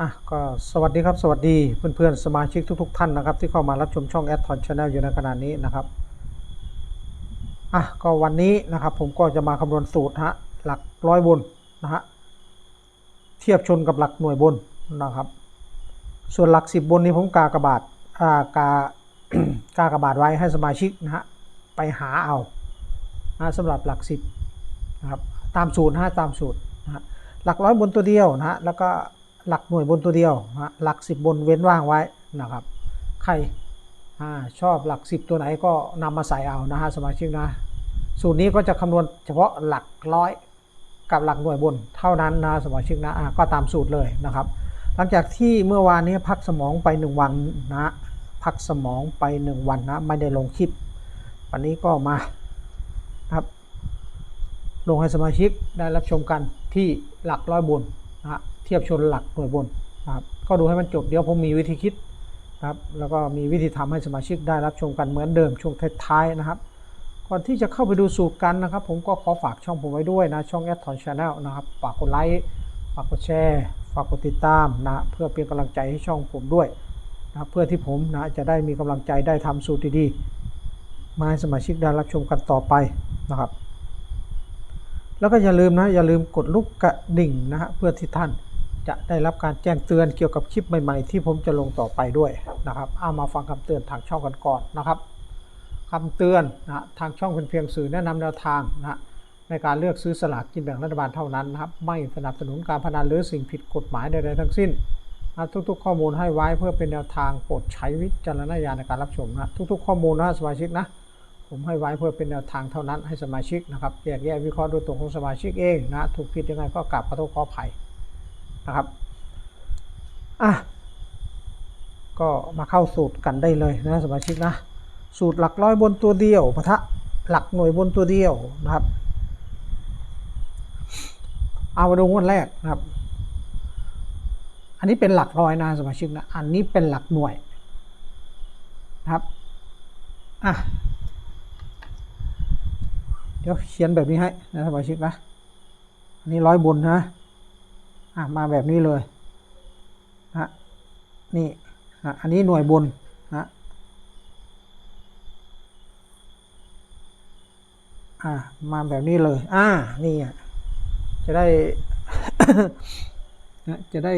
อะก็สวัสดีครับสวัสดีเพื่อนๆสมาชิกทุก ๆ ท่านนะครับ ที่เข้ามารับชมช่องแอดทอนชาแนลอยู่ในขณะนี้นะครับอะก็วันนี้นะครับผมก็จะมาคำนวณสูตรฮะหลักร้อยบนนะฮะเทียบชนกับหลักหน่วยบนนะครับ ส่วนหลักสิบบนนี้ผมกากระบาดอ่ากากากระบาดไว้ให้สมาชิกนะฮะไปหาเอานะสำหรับหลักสิบนะครับตามสูตรฮะตามสูตรนะฮะหลักร้อยบนตัวเดียวนะฮะแล้วก็ หลักหน่วยบนตัวเดียวหลักสิบบนเว้นว่างไว้นะครับ ใครอชอบหลักสิบตัวไหนก็นำมาใส่เอานะฮะสมาชิกนะ สูตรนี้ก็จะคำนวณเฉพาะหลักร้อยกับหลักหน่วยบนเท่านั้นนะสมาชิกนะะก็ตามสูตรเลยนะครับ หลังจากที่เมื่อวานนี้พักสมองไปหนึ่งวันนะพักสมองไปหนึ่งวันนะไม่ได้ลงคลิป วันนี้ก็มาครับลงให้สมาชิกได้รับชมกันที่หลักร้อยบนนะ ทียบชนหลักหน่วยบนนะครับก็ดูให้มันจบเดี๋ยวผมมีวิธีคิดนะครับแล้วก็มีวิธีทำให้สมาชิกได้รับชมกันเหมือนเดิมช่วงท้ายๆนะครับ ก่อนที่จะเข้าไปดูสูตรกันนะครับ ผมก็ขอฝากช่องผมไว้ด้วยนะช่องแอดทอนชาแนลนะครับฝากกดไลค์ฝากกดแชร์ฝากกดติดตามนะเพื่อเป็นกำลังใจให้ช่องผมด้วยนะเพื่อที่ผมนะจะได้มีกำลังใจได้ทำสูตรดีๆมาให้สมาชิกได้รับชมกันต่อไปนะครับ แล้วก็อย่าลืมนะอย่าลืมกดลูกกระดิ่งนะฮะเพื่อที่ท่าน จะได้รับการแจ้งเตือนเกี่ยวกับคลิปใหม่ ๆ ที่ผมจะลงต่อไปด้วยนะครับเอามาฟังคำเตือนทางช่องกันก่อนนะครับคำเตือนนะทางช่องเป็นเพียงสื่อแนะนำแนวทางนะในการเลือกซื้อสลากกินแบ่งรัฐบาลเท่านั้นนะครับ ไม่สนับสนุนการพนันหรือสิ่งผิดกฎหมายใดๆทั้งสิ้นนะทุกๆ ข้อมูลให้ไว้เพื่อเป็นแนวทางโปรดใช้วิจารณญาณในการรับชมนะทุกๆ ข้อมูลนะสมาชิกนะผมให้ไว้เพื่อเป็นแนวทางเท่านั้นให้สมาชิกนะครับแยกแยะวิเคราะห์ด้วยตัวของสมาชิกเองนะถูกผิดยังไงก็กลับขอโทษขออภัย นะครับอะก็มาเข้าสูตรกันได้เลยนะสมาชิกนะสูตรหลักร้อยบนตัวเดียวปะทะหลักหน่วยบนตัวเดียวนะครับ เอามาดูงวดแรกนะครับ อันนี้เป็นหลักร้อยนะสมาชิกนะอันนี้เป็นหลักหน่วยนะครับอะเดี๋ยวเขียนแบบนี้ให้นะสมาชิกนะอันนี้ร้อยบนนะ อะมาแบบนี้เลยนะนี่นะอันนี้หน่วยบนนะอ่ามาแบบนี้เลย อ่า นี่อะจะได้นะจะได้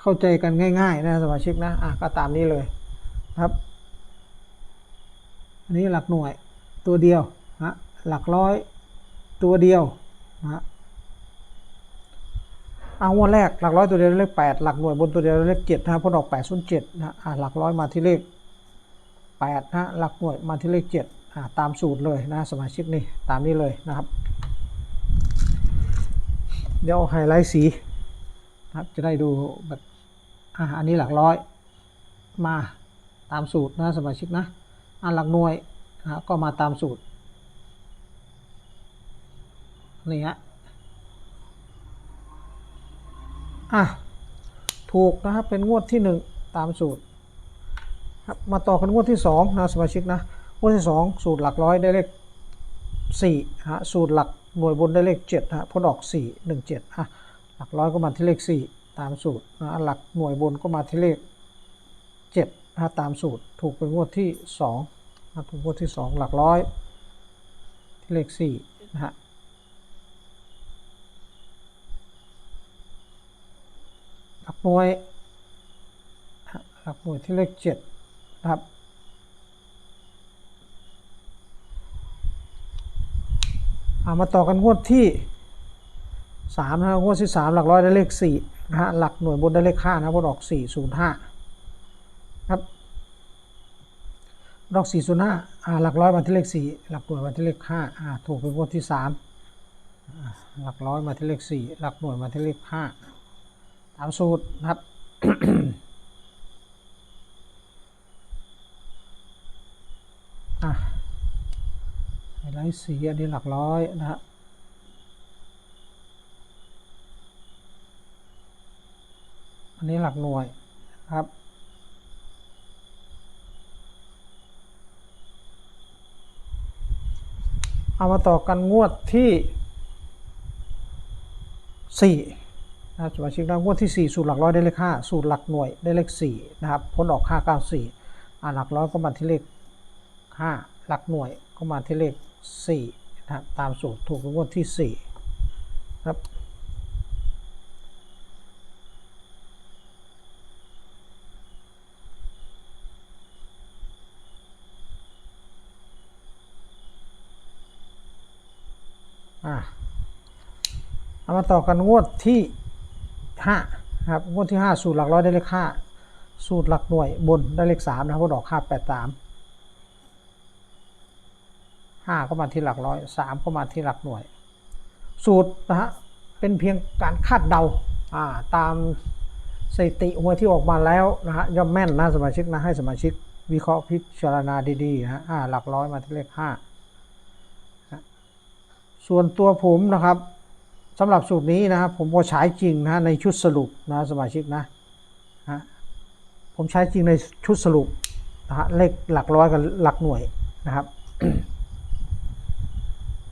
เข้าใจกันง่าย ๆ นะสมาชิกนะ อะก็ตามนี้เลยครับ อันนี้หลักหน่วยตัวเดียวนะหลักร้อยตัวเดียว นะเอางวดแรกหลักร้อยตัวเดียวเลขแปดหลักหน่วยบนตัวเดียวเลขเจ็ดนะพ้นออกแปดศูนย์เจ็ดนะหลักร้อยมาที่เลขแปดนะหลักหน่วยมาที่เลขเจ็ดตามสูตรเลยนะสมาชิกนี่ตามนี้เลยนะครับ เดี๋ยวไฮไลท์สีนะครับจะได้ดูแบบอ่าอันนี้หลักร้อยมาตามสูตรนะสมาชิกนะอ่าหลักหน่วยนะก็มาตามสูตร นี่ฮะอะถูกนะครับเป็นงวดที่หนึ่งตามสูตรครับมาต่อกันงวดที่สองนะสมาชิกนะงวดที่สองสูตรหลักร้อยได้เลขสี่ฮะสูตรหลักหน่วยบนได้เลขเจ็ดฮะพ้นออกสี่หนึ่งเจ็ดฮะหลักร้อยก็มาที่เลขสี่ตามสูตรนะหลักหน่วยบนก็มาที่เลขเจ็ดนะตามสูตร ถูกเป็นงวดที่สองนะถูกงวดที่สองหลักร้อยที่เลขสี่นะฮะ หลักหน่วยหลักหน่วยที่เลขเจ็ดนะครับเอามาต่อกันงวดที่สามนะฮะงวดที่สามหลักร้อยได้เลขสี่นะฮะหลักหน่วยบนได้เลขห้านะบนออกสี่ศูนย์ห้าครับดอกสี่ศูนย์ห้าหลักร้อยมาที่เลขสี่หลักหน่วยมาที่เลขห้าถูกเป็นงวดที่สามหลักร้อยมาที่เลขสี่หลักหน่วยมาที่เลขห้า ตามสูตรนะครับอะไฮไลท์สีอันนี้หลักร้อยนะฮะอันนี้หลักหน่วยนะครับเอามาต่อกันงวดที่สี่ นะครับสมาชิกนะงวดที่สี่สูตรหลักร้อยได้เลขห้าสูตรหลักหน่วยได้เลขสี่นะครับผลออกห้าเก้าสี่อ่าหลักร้อยก็มาที่เลขห้าหลักหน่วยก็มาที่เลขสี่นะครับตามสูตรถูกงวดที่สี่ครับอ่าเอามาต่อกันงวดที่ ห้าครับงวดที่ห้าสูตรหลักร้อยได้เลขห้าสูตรหลักหน่วยบนได้เลขสามนะครับดอกห้าแปดสามห้าก็มาที่หลักร้อยสามก็มาที่หลักหน่วย สูตรนะฮะเป็นเพียงการคาดเดาอ่าตามสถิติหวยที่ออกมาแล้วนะฮะย่อมแม่นนะสมาชิกนะให้สมาชิกวิเคราะห์พิจารณาดีๆนะฮะอ่าหลักร้อยมาที่เลขห้าส่วนตัวผมนะครับ สำหรับสูตรนี้นะครับผมก็ใช้จริงนะในชุดสรุปนะสมาชิกนะฮะผมใช้จริงในชุดสรุปนะฮะเลขหลักร้อยกับหลักหน่วยนะครับ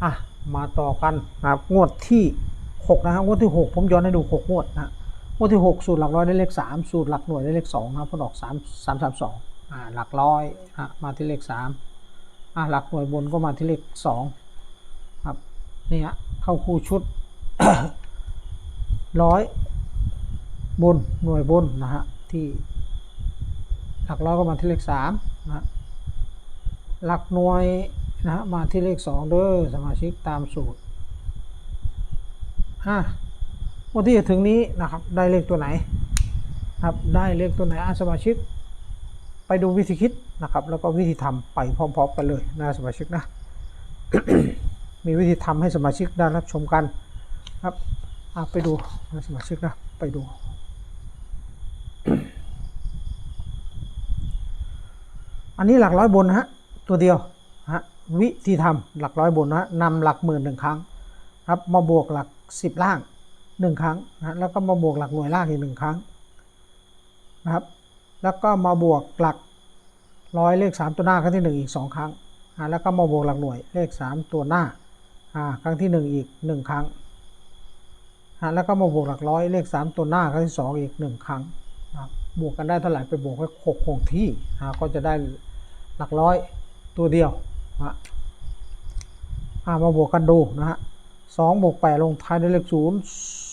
อะมาต่อกันนะครับงวดที่6นะครับงวดที่ 6 ผมย้อนให้ดู 6 งวดนะงวดที่ 6 สูตรหลักร้อยได้เลข 3 สูตรหลักหน่วยได้เลข2นะครับผลออก3 3 3 2อ่าหลักร้อยฮะมาที่เลข 3อ่าหลักหน่วยบนก็มาที่เลข2ครับนี่ฮะเข้าคู่ชุด ร้อยบนหน่วยบนนะฮะที่หลักร้อยก็มาที่เลขสามนะฮะหลักหน่วยนะฮะมาที่เลขสองเด้อสมาชิกตามสูตรอะวันที่จะถึงนี้นะครับได้เลขตัวไหนครับได้เลขตัวไหนอะสมาชิก ไปดูวิธีคิดนะครับ แล้วก็วิธีทำไปพร้อมๆกันเลยนะสมาชิกนะมีวิธีทำให้สมาชิกได้รับชมกัน ครับอะไปดูสมาชิกนะ ไปดู อันนี้หลักร้อยบนนะฮะ ตัวเดียวฮะวิธีทำหลักร้อยบนนะฮะนำหลักหมื่นหนึ่งครั้งครับมาบวกหลักสิบล่างหนึ่งครั้งนะฮะแล้วก็มาบวกหลักหน่วยล่างอีกหนึ่งครั้งนะครับ แล้วก็มาบวกหลักร้อยเลขสามตัวหน้าครั้งที่หนึ่งอีกสองครั้งแล้วก็มาบวกหลักหน่วยเลขสามตัวหน้าครั้งที่หนึ่งอีกหนึ่งครั้ง อ่าแล้วก็มาบวกหลักร้อยเลขสามตัวหน้าครั้งที่สองอีกหนึ่งครั้งนะบวกกันได้เท่าไหร่ไปบวกไว้หกคงที่อ่าก็จะได้หลักร้อยตัวเดียวนะามาบวกกันดูนะฮะสองบวกแปดลงท้ายด้วยเลขศูนย์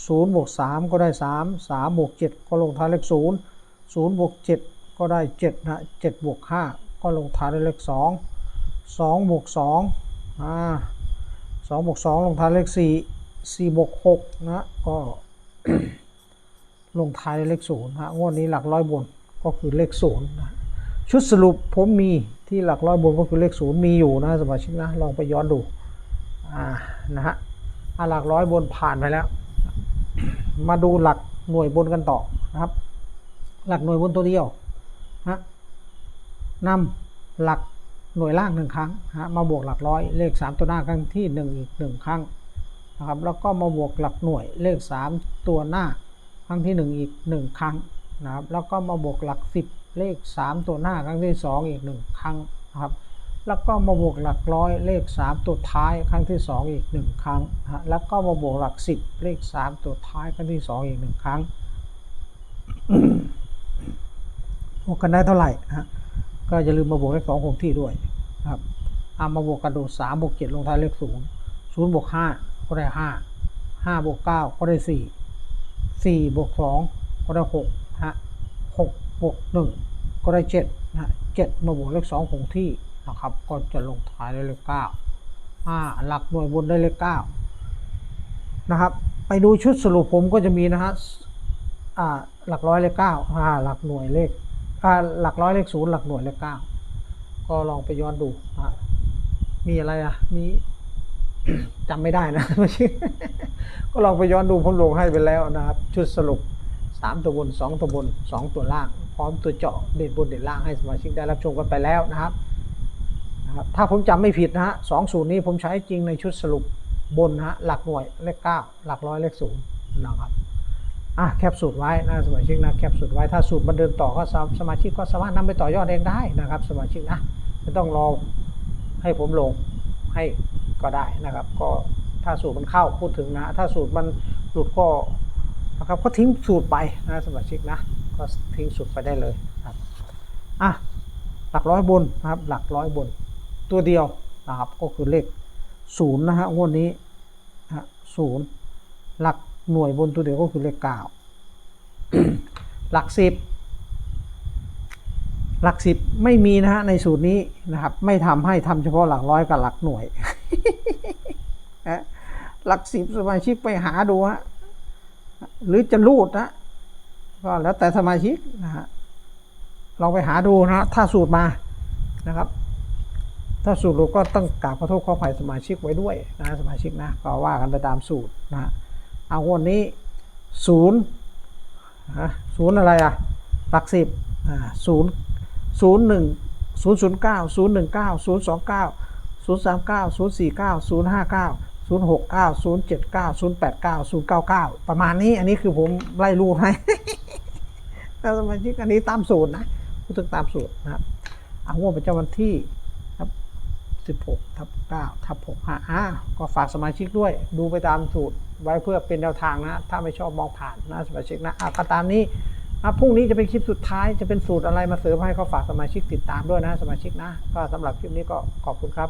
ศูนย์บวกสามก็ได้สามสามบวกเจ็ดก็ลงท้ายเลขศูนย์ศูนย์บวกเจ็ดก็ได้เจ็ดนะเจ็ดบวกห้าก็ลงท้ายด้วยเลขสองสองบวกสองอ่าสองบวกสองลงท้ายเลขสี่ สี่บวกหกนะ ก็ ลงท้ายเลขศูนย์ฮะงวดนี้หลักร้อยบนก็คือเลขศูนย์นะชุดสรุปผมมีที่หลักร้อยบนก็คือเลขศูนย์มีอยู่นะสมาชิกนะลองไปย้อนดูอ่านะฮะหลักร้อยบนผ่านไปแล้ว มาดูหลักหน่วยบนกันต่อนะครับ หลักหน่วยบนตัวเดียวนะนำหลักหน่วยล่างหนึ่งครั้งฮะมาบวกหลักร้อยเลขสามตัวหน้าครั้งที่หนึ่งอีกหนึ่งครั้ง นะครับ แล้วก็มาบวกหลักหน่วยเลขสามตัวหน้า ครั้งที่หนึ่งอีกหนึ่งครั้งนะครับ แล้วก็มาบวกหลักสิบเลขสามตัวหน้า ครั้งที่สองอีกหนึ่งครั้งนะครับ แล้วก็มาบวกหลักร้อยเลขสามตัวท้ายครั้งที่สองอีกหนึ่งครั้งนะฮะแล้วก็มาบวกหลักสิบเลขสามตัวท้ายครั้งที่สองอีกหนึ่งครั้งบวกกันได้เท่าไหร่ฮะก็อย่าลืมมาบวกเลขสองคงที่ด้วยนะครับเอามาบวกกันดูสามบวกเจ็ดลงท้ายเลขศูนย์ศูนย์บวกห้า ก็ได้ห้าห้าบวกเก้าก็ได้สี่สี่บวกสองก็ได้หกฮะหกบวกหนึ่งก็ได้เจ็ดนะเจ็ดมาบวกเลขสองคงที่นะครับ ก็จะลงท้ายด้วยเลขเก้าอ่าหลักหน่วยบนได้เลขเก้านะครับ ไปดูชุดสรุปผมก็จะมีนะฮะอ่าหลักร้อยเลขเก้าอ่าหลักหน่วยเลขอ่าหลักร้อยเลขศูนย์หลักหน่วยเลขเก้าก็ลองไปย้อนดูอะมีอะไรอะมี จำไม่ได้นะไม่ใช่ก็ลองไปย้อนดูผมลงให้ไปแล้วนะครับ ชุดสรุปสามตัวบนสองตัวบนสองตัวล่าง พร้อมตัวเจาะเด่นบนเด่นล่างให้สมาชิกได้รับชมกันไปแล้วนะครับนะครับ ถ้าผมจำไม่ผิดนะฮะสองสูตรนี้ผมใช้จริงในชุดสรุปบนฮะหลักหน่วยเลขเก้าหลักร้อยเลขศูนย์นะครับอะแคปสูตรไว้นะสมาชิกนะแคปสูตรไว้ถ้าสูตรมันเดินต่อก็สาสมาชิกก็สามารถนำไปต่อยอดเองได้นะครับ สมาชิกนะไม่ต้องรอให้ผมลงให้ ก็ได้นะครับ ก็ถ้าสูตรมันเข้าพูดถึงนะ ถ้าสูตรมันหลุดก็นะครับก็ทิ้งสูตรไปนะสมาชิกนะ ก็ทิ้งสูตรไปได้เลยครับอะหลักร้อยบนนะครับหลักร้อยบนตัวเดียวนะครับก็คือเลขศูนย์นะฮะงวดนี้ฮะศูนย์หลักหน่วยบนตัวเดียวก็คือเลขเก้าหลักสิบหลักสิบไม่มีนะฮะในสูตรนี้นะครับ ไม่ทำให้ทำเฉพาะหลักร้อยกับหลักหน่วย หลักสิบสมาชิกไปหาดูฮะหรือจะรูดนะก็แล้วแต่สมาชิกนะฮะลองไปหาดูนะถ้าสูตรมานะครับ ถ้าสูตรรูก็ต้องกราบขอโทษขออภัยสมาชิกไว้ด้วยนะสมาชิกนะก็ว่ากันไปตามสูตรนะฮะเอาวันนี้ศูนย์ฮะศูนย์อะไรอะหลักสิบศูนย์ศูนย์หนึ่งศูนย์ศูนย์เก้าศูนย์หนึ่งเก้าศูนย์สองเก้า ศูนย์สามเก้าศูนย์สี่เก้าศูนย์ห้าเก้าศูนย์หกเก้าศูนย์เจ็ดเก้าศูนย์แประมาณนี้อันนี้คือผมไล่รูดให้แต่สมาชิกอันนี้ตามสูตรนะพูดถึงตามสูตรนะครับเอางวดประจำวันที่ครับสิบหกทับเก้าทับหกห้าอ่าก็ฝากสมาชิกด้วย ดูไปตามสูตรไว้เพื่อเป็นแนวทางนะ ถ้าไม่ชอบมองผ่านนะสมาชิกนะอะก็ตามนี้อะพรุ่งนี้จะเป็นคลิปสุดท้ายจะเป็นสูตรอะไรมาเสริมให้ก็ฝากสมาชิกติดตามด้วยนะสมาชิกนะ ก็สำหรับคลิปนี้ก็ขอบคุณครับ